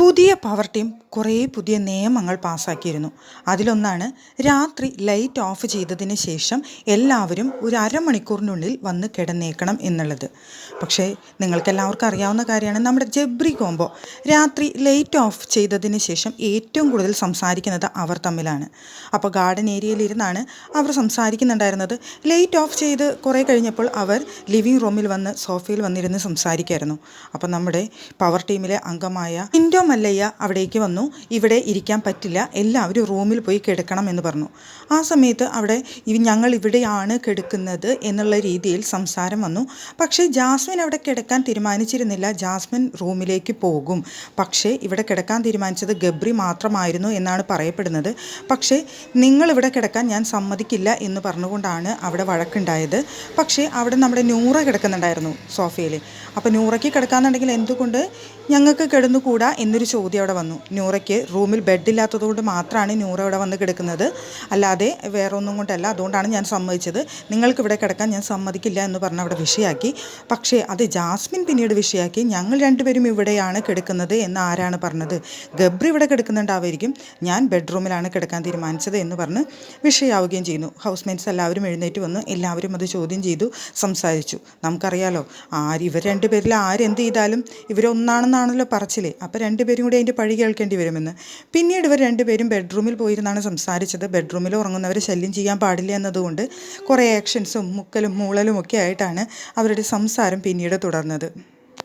പുതിയ power team കുറേ പുതിയ നിയമങ്ങൾ പാസ്സാക്കിയിരുന്നു. അതിലൊന്നാണ് രാത്രി ലൈറ്റ് ഓഫ് ചെയ്തതിന് ശേഷം എല്ലാവരും ഒരു അരമണിക്കൂറിനുള്ളിൽ വന്ന് കിടന്നേക്കണം എന്നുള്ളത്. പക്ഷേ നിങ്ങൾക്കെല്ലാവർക്കും അറിയാവുന്ന കാര്യമാണ് നമ്മുടെ ജബ്രി കോംബോ രാത്രി ലൈറ്റ് ഓഫ് ചെയ്തതിന് ശേഷം ഏറ്റവും കൂടുതൽ സംസാരിക്കുന്നത് അവർ തമ്മിലാണ്. അപ്പോൾ ഗാർഡൻ ഏരിയയിലിരുന്നാണ് അവർ സംസാരിക്കുന്നുണ്ടായിരുന്നത്. ലൈറ്റ് ഓഫ് ചെയ്ത് കുറേ കഴിഞ്ഞപ്പോൾ അവർ ലിവിങ് റൂമിൽ വന്ന് സോഫയിൽ വന്നിരുന്ന് സംസാരിക്കുമായിരുന്നു അപ്പോൾ നമ്മുടെ പവർ ടീമിലെ അംഗമായ ഇൻഡോ മല്ലയ്യ അവിടേക്ക് വന്നു. ഇവിടെ ഇരിക്കാൻ പറ്റില്ല. എല്ലാവരും റൂമിൽ പോയി കിടക്കണം എന്ന് പറഞ്ഞു. ആ സമയത്ത് അവിടെ ഞങ്ങൾ ഇവിടെയാണ് കിടക്കുന്നത് എന്നുള്ള രീതിയിൽ സംസാരം വന്നു. പക്ഷേ ജാസ്മിൻ അവിടെ കിടക്കാൻ തീരുമാനിച്ചിരുന്നില്ല. ജാസ്മിൻ റൂമിലേക്ക് പോകും. പക്ഷേ ഇവിടെ കിടക്കാൻ തീരുമാനിച്ചത് ഗബ്രി മാത്രമായിരുന്നു എന്നാണ് പറയപ്പെടുന്നത്. പക്ഷേ നിങ്ങൾ ഇവിടെ കിടക്കാൻ ഞാൻ സമ്മതിക്കില്ല എന്ന് പറഞ്ഞുകൊണ്ടാണ് അവിടെ വഴക്കുണ്ടായത്. പക്ഷേ അവിടെ നമ്മുടെ നൂറ കിടക്കുന്നുണ്ടായിരുന്നു സോഫയിൽ. അപ്പോൾ നൂറയ്ക്ക് കിടക്കാന്നുണ്ടെങ്കിൽ എന്തുകൊണ്ട് ഞങ്ങൾക്ക് കിടന്നുകൂടാ എന്നൊരു ചോദ്യം അവിടെ വന്നു. നൂറയ്ക്ക് റൂമിൽ ബെഡില്ലാത്തതുകൊണ്ട് മാത്രമാണ് നൂറ ഇവിടെ വന്ന് കിടക്കുന്നത്. അല്ലാതെ വേറെ ഒന്നും കൊണ്ടല്ല. അതുകൊണ്ടാണ് ഞാൻ സമ്മതിച്ചത്. നിങ്ങൾക്ക് ഇവിടെ കിടക്കാൻ ഞാൻ സമ്മതിക്കില്ല എന്ന് പറഞ്ഞ് അവിടെ വിഷയാക്കി. പക്ഷേ അത് ജാസ്മിൻ പിന്നീട് വിഷയാക്കി. ഞങ്ങൾ രണ്ടുപേരും ഇവിടെയാണ് കിടക്കുന്നത് എന്ന് ആരാണ് പറഞ്ഞത്? ഗബ്രി ഇവിടെ കിടക്കുന്നുണ്ടാവായിരിക്കും ഞാൻ ബെഡ്റൂമിലാണ് കിടക്കാൻ തീരുമാനിച്ചത് എന്ന് പറഞ്ഞ് വിഷയാവുകയും ചെയ്യുന്നു. ഹൗസ് മെയ്റ്റ്സ് എല്ലാവരും എഴുന്നേറ്റ് വന്ന് എല്ലാവരും അത് ചോദ്യം ചെയ്തു സംസാരിച്ചു. നമുക്കറിയാലോ ആര് ഇവർ രണ്ടുപേരിൽ ആരെന്ത് ചെയ്താലും ഇവരൊന്നാണെന്നാണല്ലോ പറച്ചിലേ. അപ്പോൾ രണ്ടുപേരും കൂടി അതിന്റെ പഴി കേൾക്കേണ്ടി വരുമെന്ന്. പിന്നീട് ഇവർ രണ്ടുപേരും ബെഡ്റൂമിൽ പോയിരുന്നാണ് സംസാരിച്ചത്. ബെഡ്റൂമിൽ ഉറങ്ങുന്നവരെ ശല്യം ചെയ്യാൻ പാടില്ല എന്നതുകൊണ്ട് കുറേ ആക്ഷൻസും മുക്കലും മൂളലും ഒക്കെ ആയിട്ടാണ് അവരുടെ സംസാരം പിന്നീട് തുടർന്നത്.